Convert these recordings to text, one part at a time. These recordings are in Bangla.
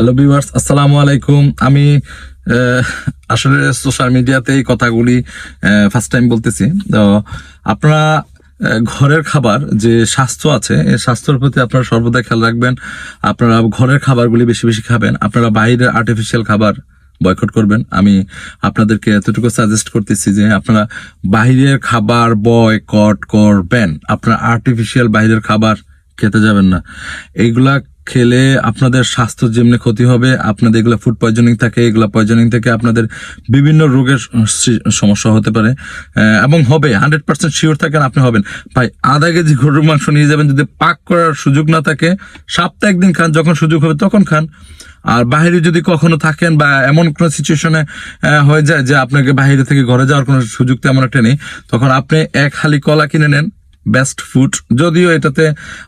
হ্যালো ভিউয়ার্স আসসালামু আলাইকুম আমি আসলে সোশ্যাল মিডিয়াতে এই কথাগুলি ফার্স্ট টাইম বলতেছি। তো আপনারা ঘরের খাবার যে স্বাস্থ্য আছে, এই স্বাস্থ্যের প্রতি আপনারা সর্বদা খেয়াল রাখবেন। আপনারা ঘরের খাবারগুলি বেশি বেশি খাবেন। আপনারা বাইরের আর্টিফিশিয়াল খাবার বয়কট করবেন। আমি আপনাদেরকে এতটুকু সাজেস্ট করতেছি যে আপনারা বাইরের খাবার বয়কট করবেন। আপনারা আর্টিফিশিয়াল বাইরের খাবার খেতে যাবেন না। এইগুলা খেলে আপনাদের স্বাস্থ্য যেমনি ক্ষতি হবে, আপনাদের এগুলো ফুড পয়জনিং থাকে, এগুলো পয়জনিং থেকে আপনাদের বিভিন্ন রোগের সমস্যা হতে পারে। এবং হবে হান্ড্রেড পার্সেন্ট শিওর থাকেন আপনি হবেন। ভাই, আধা কেজি গরুর মাংস নিয়ে যাবেন, যদি পাক করার সুযোগ না থাকে, সপ্তাহে একদিন খান, যখন সুযোগ হবে তখন খান। আর বাইরে যদি কখনো থাকেন বা এমন কোনো সিচুয়েশনে হয়ে যায় যে আপনাকে বাইরে থেকে ঘরে যাওয়ার কোনো সুযোগ তেমন একটা নেই, তখন আপনি এক হালি কলা কিনে নেন বেস্ট ফুড যদিও এটাতে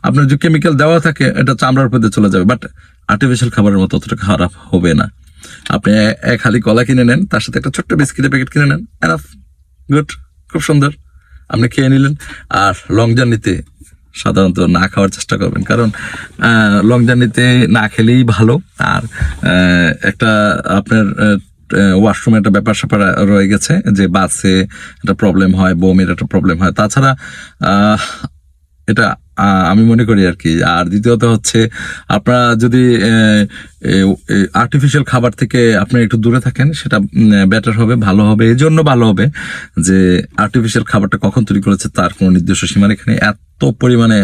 আপনার যে কেমিক্যাল দেওয়া থাকে, এটা চামড়ার উপরে চলে যাবে বাট আর্টিফিশিয়াল খাবারের মতো অতটা খারাপ হবে না। আপনি এক হালি কলা কিনে নেন, তার সাথে একটা ছোট্ট বিস্কিটের প্যাকেট কিনে নেন এনাফ গুড খুব সুন্দর। আপনি খেয়ে নিলেন, আর লং জার্নিতে সাধারণত না খাওয়ার চেষ্টা করবেন, কারণ লং জার্নিতে না খেলেই ভালো, আর একটা আপনার ওয়াশরুমে একটা ব্যাপার স্যাপার রয়ে গেছে যে বাসে একটা প্রবলেম হয়, বমির একটা প্রবলেম হয়। তাছাড়া এটা আমি মনে করি আর কি। আর দ্বিতীয়ত হচ্ছে, আপনারা যদি আর্টিফিশিয়াল খাবার থেকে আপনি একটু দূরে থাকেন, সেটা বেটার হবে, ভালো হবে এই জন্য ভালো হবে যে আর্টিফিশিয়াল খাবারটা কখন তৈরি করেছে তার কোনো নির্দিষ্ট সীমারেখা নেই। এত পরিমাণে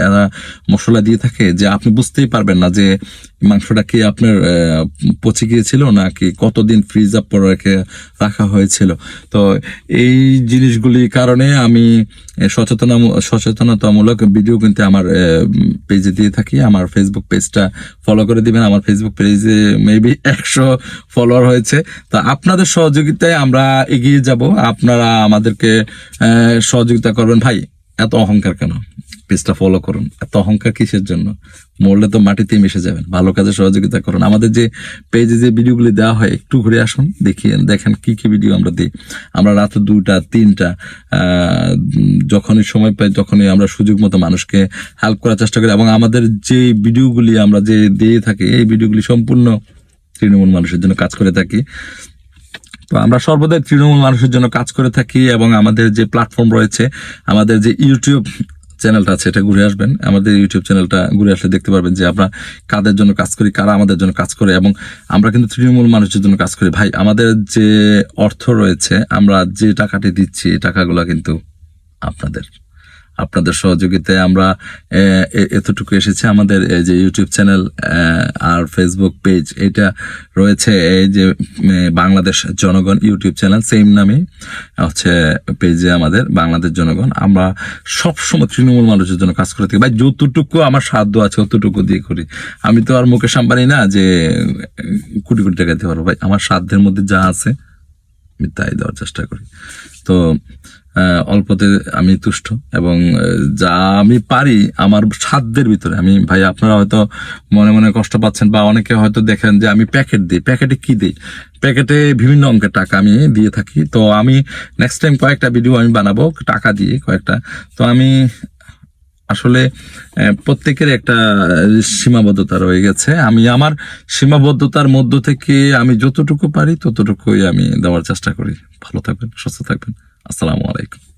মশলা দিয়ে থাকে যে আপনি বুঝতেই পারবেন না যে মাংসটা কি আপনার পচে গিয়েছিল নাকি কতদিন ফ্রিজ আপ রেখে রাখা হয়েছিল। তো এই জিনিসগুলির কারণে আমি সচেতন সচেতনতামূলক ভিডিও কিন্তু আমার পেজে দিয়ে থাকি। আমার ফেসবুক পেজটা ফলো করে দিবেন। আমার ফেসবুক পেজে মেবি একশো ফলোয়ার হয়েছে। তা আপনাদের সহযোগিতায় আমরা এগিয়ে যাব। আপনারা আমাদেরকে সহযোগিতা করবেন। ভাই, এত অহংকার কেন? পেজটা ফলো করুন। এত অহংকার কিসের জন্য? মরলে তো মাটিতে মিশে যাবেন। ভালো কাজে সহযোগিতা করুন। আমাদের যে পেজে যে ভিডিওগুলি দেওয়া হয়, একটু ঘুরে আসুন, দেখিয়ে দেখেন কি কি ভিডিও আমরা দিই। আমরা রাতে দুটা তিনটা যখনই সময় পাই, তখনই আমরা সুযোগ মতো মানুষকে হেল্প করার চেষ্টা করি এবং আমাদের যে ভিডিওগুলি আমরা যে দিয়ে থাকি, এই ভিডিওগুলি সম্পূর্ণ তৃণমূল মানুষের জন্য কাজ করে থাকি। তো আমরা সর্বদাই তৃণমূল মানুষের জন্য কাজ করে থাকি এবং আমাদের যে প্ল্যাটফর্ম রয়েছে, আমাদের যে ইউটিউব চ্যানেলটা আছে, এটা ঘুরে আসবেন। আমাদের ইউটিউব চ্যানেলটা ঘুরে আসলে দেখতে পারবেন যে আমরা কাদের জন্য কাজ করি, কারা আমাদের জন্য কাজ করে, এবং আমরা কিন্তু তৃণমূল মানুষের জন্য কাজ করি। ভাই, আমাদের যে অর্থ রয়েছে, আমরা যে টাকাটি দিচ্ছি, এই টাকাগুলো কিন্তু আপনাদের। আপনাদের সহযোগিতায় আমরা এতটুকু এসেছি। আমাদের এই যে ইউটিউব চ্যানেল আর ফেসবুক পেজ এটা রয়েছে এই যে বাংলাদেশ জনগণ ইউটিউব চ্যানেল সেম নামে হচ্ছে পেজে আমাদের বাংলাদেশ জনগণ। আমরা সবসময় তৃণমূল মানুষের জন্য কাজ করে থাকি। ভাই, যতটুকু আমার সাধ্য আছে অতটুকু দিয়ে করি। আমি তো আর মুকেশ আম্বানি না যে, কোটি কোটি টাকা দিতে পারব। ভাই, আমার সাধ্যের মধ্যে যা আছে, আমি তাই দেওয়ার চেষ্টা করি। তো অল্পতে আমি তুষ্ট এবং যা আমি পারি আমার সাধ্যের ভিতরে। আমি, ভাই, আপনারা হয়তো মনে মনে কষ্ট পাচ্ছেন বা অনেকে হয়তো দেখেন যে আমি প্যাকেট দিই। প্যাকেটে কি দিই? প্যাকেটে বিভিন্ন অঙ্কের টাকা আমি দিয়ে থাকি। তো আমি নেক্সট টাইম কয়েকটা ভিডিও আমি বানাবো। টাকা দিয়ে কয়েকটা। তো আমি আসলে প্রত্যেকের একটা সীমাবদ্ধতা রয়ে গেছে। আমি আমার সীমাবদ্ধতার মধ্য থেকে আমি যতটুকু পারি, ততটুকুই আমি দেওয়ার চেষ্টা করি। ভালো থাকবেন, সুস্থ থাকবেন। আসসালামু আলাইকুম।